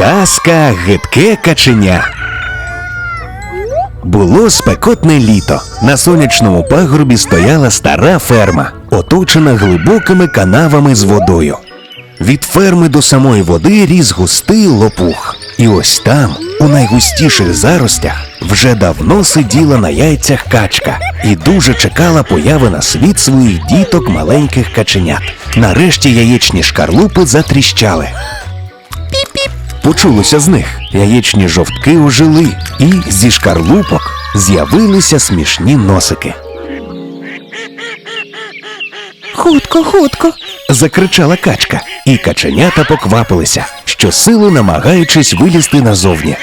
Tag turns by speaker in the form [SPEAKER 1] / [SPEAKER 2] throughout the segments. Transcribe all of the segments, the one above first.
[SPEAKER 1] Казка гидке каченя. Було спекотне літо. На сонячному пагорбі стояла стара ферма, оточена глибокими канавами з водою. Від ферми до самої води ріс густий лопух. І ось там, у найгустіших заростях, вже давно сиділа на яйцях качка і дуже чекала появи на світ своїх діток маленьких каченят. Нарешті яєчні шкарлупи затріщали. Почулося з них. Яєчні жовтки ожили, і зі шкарлупок з'явилися смішні носики.
[SPEAKER 2] Хутко, хутко.
[SPEAKER 1] Закричала качка, і каченята поквапилися, щосили намагаючись вилізти назовні.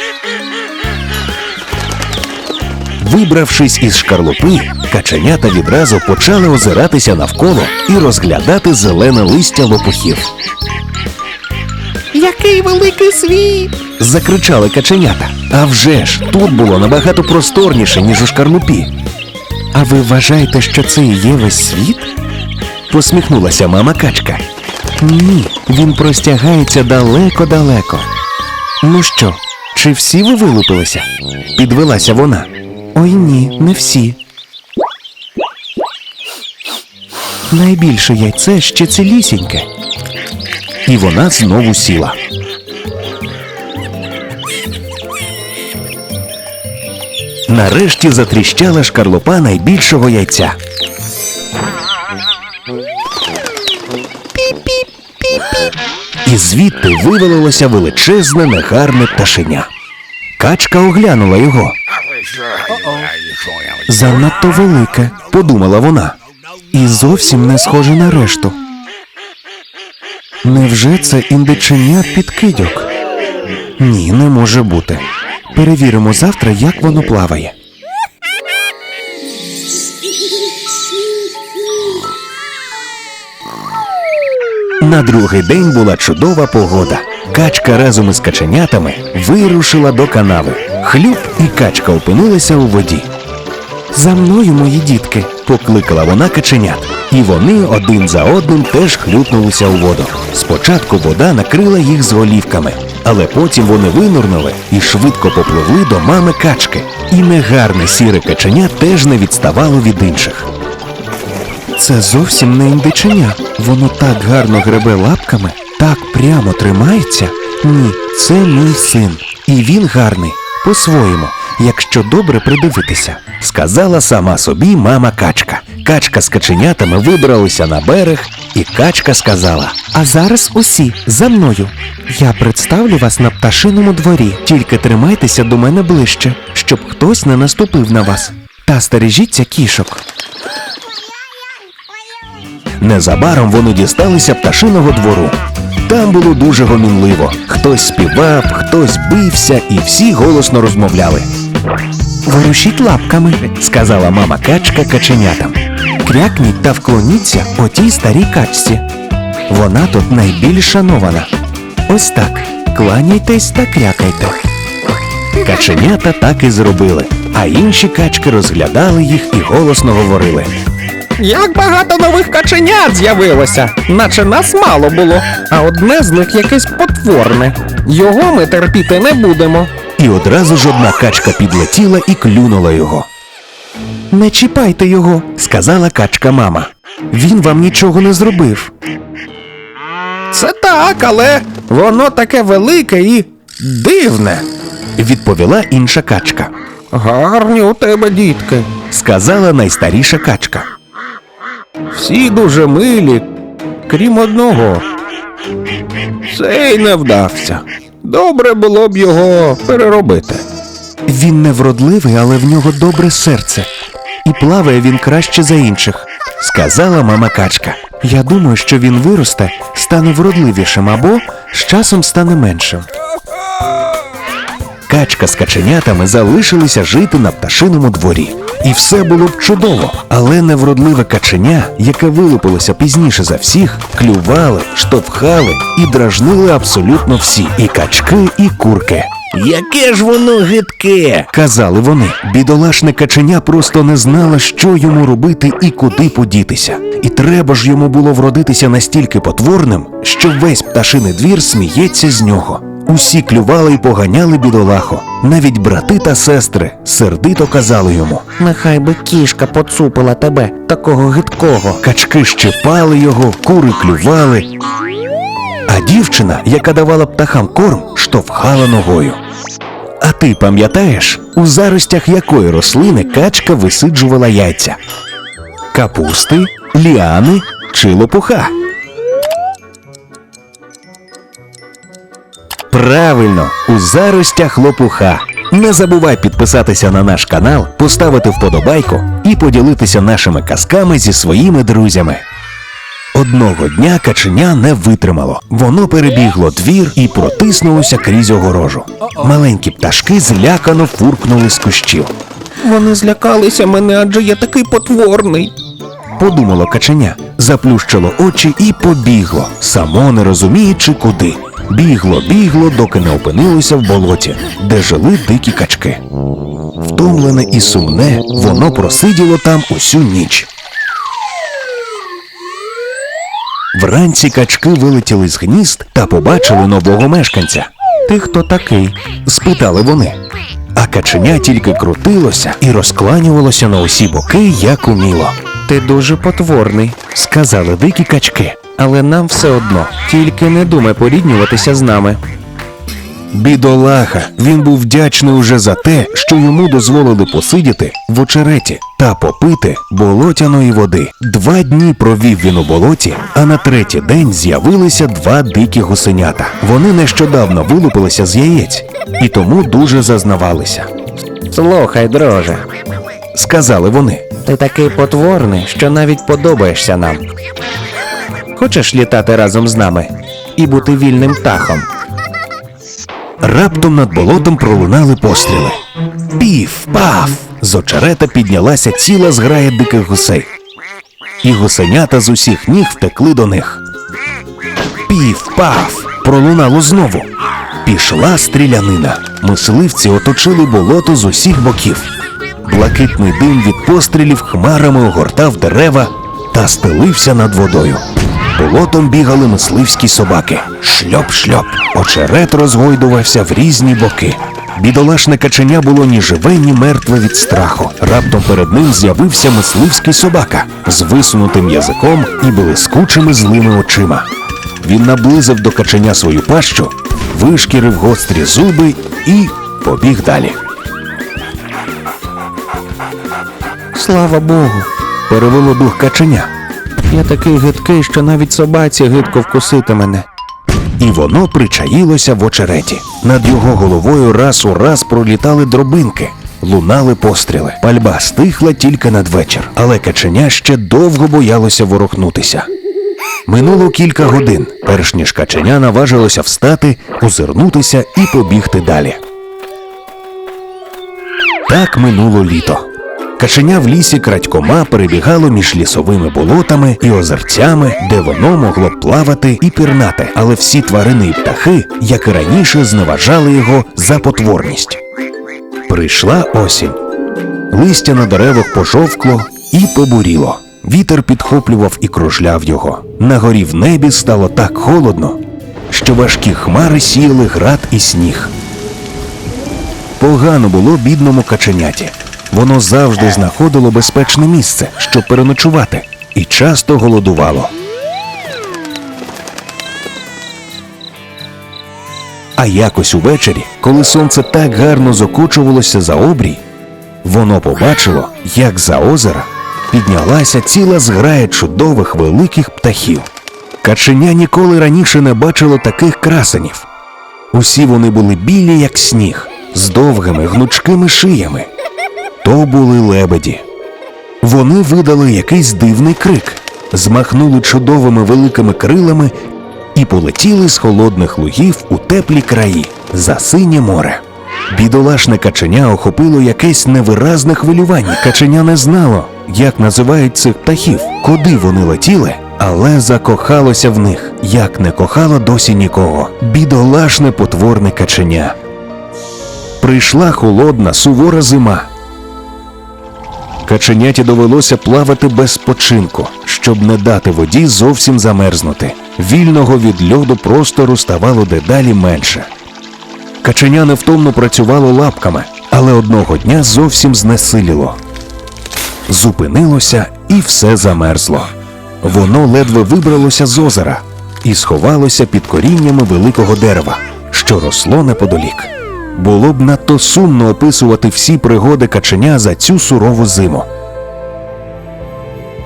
[SPEAKER 1] Вибравшись із шкарлупи, каченята відразу почали озиратися навколо і розглядати зелене листя лопухів.
[SPEAKER 2] Який великий світ!
[SPEAKER 1] Закричали каченята. А вже ж тут було набагато просторніше, ніж у шкарлупі. А ви вважаєте, що це і є весь світ? Посміхнулася мама качка. Ні, він простягається далеко-далеко. Ну що, чи всі ви вилупилися? Підвелася вона. Ой ні, не всі. Найбільше яйце ще цілісіньке. І вона знову сіла. Нарешті затріщала шкарлупа найбільшого яйця. І звідти вивалилося величезне негарне пташеня. Качка оглянула його. Занадто велике, подумала вона, і зовсім не схоже на решту. Невже це індиченя підкидьок? Ні, не може бути. Перевіримо завтра, як воно плаває. На другий день була чудова погода. Качка разом із каченятами вирушила до канави. Хлюп і качка опинилися у воді. За мною, мої дітки, покликала вона каченят, і вони один за одним теж хлюпнулися у воду. Спочатку вода накрила їх з голівками, але потім вони винурнули і швидко попливли до мами качки. І негарне сіре каченя теж не відставало від інших. Це зовсім не індиченя. Воно так гарно гребе лапками, так прямо тримається. Ні, це мій син. І він гарний по-своєму, якщо добре придивитися, сказала сама собі мама качка. Качка з каченятами вибралися на берег, і качка сказала: А зараз усі за мною. Я представлю вас на пташиному дворі. Тільки тримайтеся до мене ближче, щоб хтось не наступив на вас. Та стережіться кішок. Незабаром вони дісталися пташиного двору. Там було дуже гомінливо. Хтось співав, хтось бився, і всі голосно розмовляли. Ворушіть лапками, сказала мама качка каченятам. Крякніть та вклоніться отій старій качці. Вона тут найбільш шанована. Ось так. Кланяйтесь та крякайте. Каченята так і зробили, а інші качки розглядали їх і голосно говорили.
[SPEAKER 2] Як багато нових каченят з'явилося, наче нас мало було, а одне з них якесь потворне. Його ми терпіти не будемо.
[SPEAKER 1] І одразу ж одна качка підлетіла і клюнула його. Не чіпайте його, сказала качка мама. Він вам нічого не зробив.
[SPEAKER 2] Це так, але воно таке велике і дивне.
[SPEAKER 1] Відповіла інша качка.
[SPEAKER 2] Гарні у тебе дітки.
[SPEAKER 1] Сказала найстаріша качка.
[SPEAKER 2] Всі дуже милі, крім одного. Цей не вдався. Добре було б його переробити.
[SPEAKER 1] Він не вродливий, але в нього добре серце. І плаває він краще за інших, сказала мама качка. Я думаю, що він виросте, стане вродливішим або з часом стане меншим. Качка з каченятами залишилися жити на пташиному дворі. І все було б чудово, але невродливе каченя, яке вилупилося пізніше за всіх, клювали, штовхали і дражнили абсолютно всі і качки, і курки. Яке ж воно гидке, казали вони. Бідолашне каченя просто не знала, що йому робити і куди подітися. І треба ж йому було вродитися настільки потворним, що весь пташиний двір сміється з нього. Усі клювали й поганяли бідолаху. Навіть брати та сестри сердито казали йому.
[SPEAKER 2] Нехай би кішка поцупила тебе, такого гидкого.
[SPEAKER 1] Качки щипали його, кури клювали. А дівчина, яка давала птахам корм, штовхала ногою. А ти пам'ятаєш, у заростях якої рослини качка висиджувала яйця? Капусти, ліани чи лопуха? Правильно, у заростях лопуха. Не забувай підписатися на наш канал, поставити вподобайку і поділитися нашими казками зі своїми друзями. Одного дня каченя не витримало. Воно перебігло двір і протиснулося крізь огорожу. Маленькі пташки злякано фуркнули з кущів.
[SPEAKER 2] Вони злякалися мене, адже я такий потворний.
[SPEAKER 1] Подумало каченя, заплющило очі і побігло, само не розуміючи куди. Бігло, бігло, доки не опинилося в болоті, де жили дикі качки. Втомлене і сумне, воно просиділо там усю ніч. Вранці качки вилетіли з гнізд та побачили нового мешканця. Ти хто такий? спитали вони. А каченя тільки крутилося і розкланювалося на усі боки, як уміло.
[SPEAKER 2] Ти дуже потворний,
[SPEAKER 1] Сказали дикі качки.
[SPEAKER 2] але нам все одно. Тільки не думай поріднюватися з нами.
[SPEAKER 1] Бідолаха, він був вдячний уже за те, що йому дозволили посидіти в очереті та попити болотяної води. Два дні провів він у болоті, а на третій день з'явилися два дикі гусенята. Вони нещодавно вилупилися з яєць і тому дуже зазнавалися.
[SPEAKER 2] Слухай, друже,
[SPEAKER 1] Сказали вони.
[SPEAKER 2] ти такий потворний, що навіть подобаєшся нам. Хочеш літати разом з нами і бути вільним птахом?
[SPEAKER 1] Раптом над болотом пролунали постріли. Пів, паф! З очерета піднялася ціла зграя диких гусей. І гусенята з усіх ніг втекли до них. Пів, паф! Пролунало знову. Пішла стрілянина. Мисливці оточили болото з усіх боків. Блакитний дим від пострілів хмарами огортав дерева та стелився над водою. Болотом бігали мисливські собаки. Шльоп-шльоп. Очерет розгойдувався в різні боки. Бідолашне каченя було ні живе, ні мертве від страху. Раптом перед ним з'явився мисливський собака з висунутим язиком і блискучими злими очима. Він наблизив до каченя свою пащу, вишкірив гострі зуби і побіг далі.
[SPEAKER 2] Слава Богу,
[SPEAKER 1] Перевело дух каченя,
[SPEAKER 2] я такий гидкий, що навіть собаці гидко вкусити мене.
[SPEAKER 1] і воно причаїлося в очереті. Над його головою раз у раз пролітали дробинки, лунали постріли. Пальба стихла тільки надвечір, але каченя ще довго боялося ворухнутися. Минуло кілька годин, перш ніж каченя наважилося встати, озирнутися і побігти далі. Так минуло літо. Каченя в лісі крадькома перебігало між лісовими болотами і озерцями, де воно могло плавати і пірнати, але всі тварини і птахи, як і раніше, зневажали його за потворність. Прийшла осінь. Листя на деревах пожовкло і побуріло. Вітер підхоплював і кружляв його. На горі в небі стало так холодно, що важкі хмари сіяли град і сніг. Погано було бідному каченяті. Воно завжди знаходило безпечне місце, щоб переночувати, і часто голодувало. А якось увечері, коли сонце так гарно закочувалося за обрій, воно побачило, як за озера піднялася ціла зграя чудових великих птахів. Каченя ніколи раніше не бачило таких красенів. Усі вони були білі, як сніг, з довгими гнучкими шиями. То були лебеді. Вони видали якийсь дивний крик, змахнули чудовими великими крилами і полетіли з холодних лугів у теплі краї за синє море. Бідолашне каченя охопило якесь невиразне хвилювання. Каченя не знало, як називають цих птахів, куди вони летіли, але закохалося в них, як не кохало досі нікого. Бідолашне потворне каченя. Прийшла холодна, сувора зима. Каченяті довелося плавати без спочинку, щоб не дати воді зовсім замерзнути. Вільного від льоду простору ставало дедалі менше. Каченя невтомно працювало лапками, але одного дня зовсім знесиліло. Зупинилося і все замерзло. Воно ледве вибралося з озера і сховалося під коріннями великого дерева, що росло неподалік. Було б надто сумно описувати всі пригоди каченя за цю сурову зиму.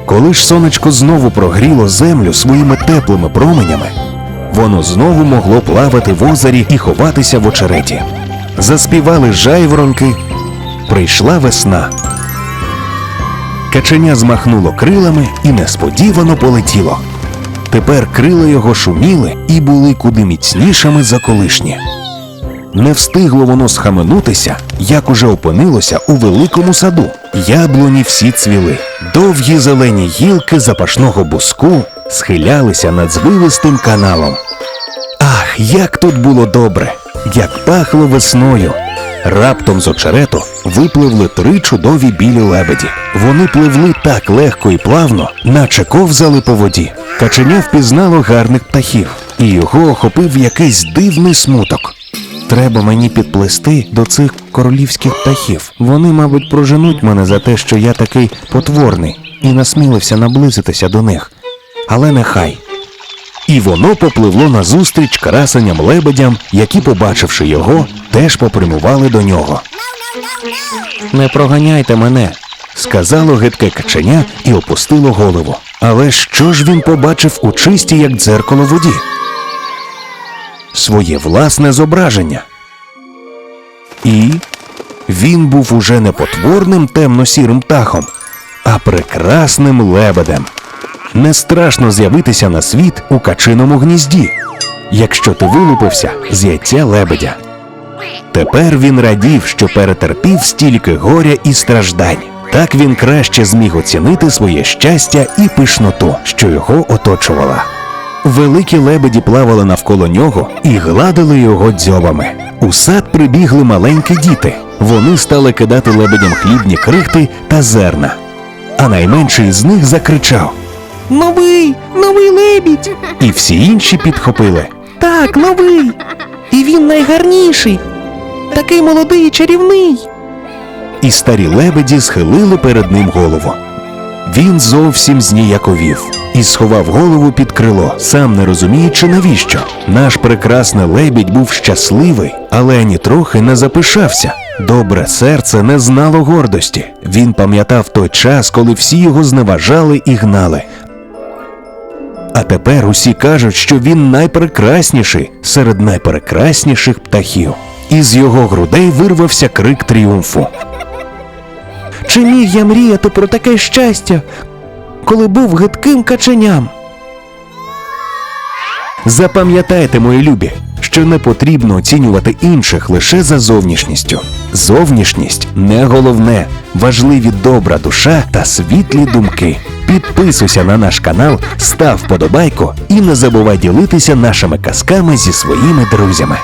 [SPEAKER 1] Коли ж сонечко знову прогріло землю своїми теплими променями, воно знову могло плавати в озері і ховатися в очереті. Заспівали жайворонки, прийшла весна. Каченя змахнуло крилами і несподівано полетіло. Тепер крила його шуміли і були куди міцнішими за колишні. Не встигло воно схаменутися, як уже опинилося у великому саду. Яблуні всі цвіли. Довгі зелені гілки запашного буску схилялися над звивистим каналом. Ах, як тут було добре, як пахло весною. Раптом з очерету випливли три чудові білі лебеді. Вони пливли так легко і плавно, наче ковзали по воді. Каченя впізнало гарних птахів, і його охопив якийсь дивний смуток. Треба мені підплисти до цих королівських птахів. Вони, мабуть, проженуть мене за те, що я такий потворний, і насмілився наблизитися до них. Але нехай. І воно попливло назустріч красеням лебедям, які, побачивши його, теж попрямували до нього. Не проганяйте мене, сказало гидке каченя і опустило голову. Але що ж він побачив у чистій, як дзеркало воді? Своє власне зображення. І він був уже не потворним темно-сірим птахом, а прекрасним лебедем. Не страшно з'явитися на світ у качиному гнізді, якщо ти вилупився з яйця лебедя. Тепер він радів, що перетерпів стільки горя і страждань. Так він краще зміг оцінити своє щастя і пишноту, що його оточувала. Великі лебеді плавали навколо нього і гладили його дзьобами. У сад прибігли маленькі діти. Вони стали кидати лебедям хлібні крихти та зерна. А найменший з них закричав,
[SPEAKER 2] Новий, новий лебідь.
[SPEAKER 1] і всі інші підхопили.
[SPEAKER 2] Так, новий. І він найгарніший. Такий молодий і чарівний.
[SPEAKER 1] і старі лебеді схилили перед ним голову. Він зовсім зніяковів і сховав голову під крило, сам не розуміючи, навіщо. Наш прекрасний лебідь був щасливий, але ні трохи не запишався. Добре серце не знало гордості. Він пам'ятав той час, коли всі його зневажали і гнали. А тепер усі кажуть, що він найпрекрасніший серед найпрекрасніших птахів. Із його грудей вирвався крик тріумфу.
[SPEAKER 2] Чи міг я мріяти про таке щастя, коли був гидким каченям?
[SPEAKER 1] Запам'ятайте, мої любі, що не потрібно оцінювати інших лише за зовнішністю. Зовнішність не головне, важливі добра душа та світлі думки. Підписуйся на наш канал, став вподобайку і не забувай ділитися нашими казками зі своїми друзями.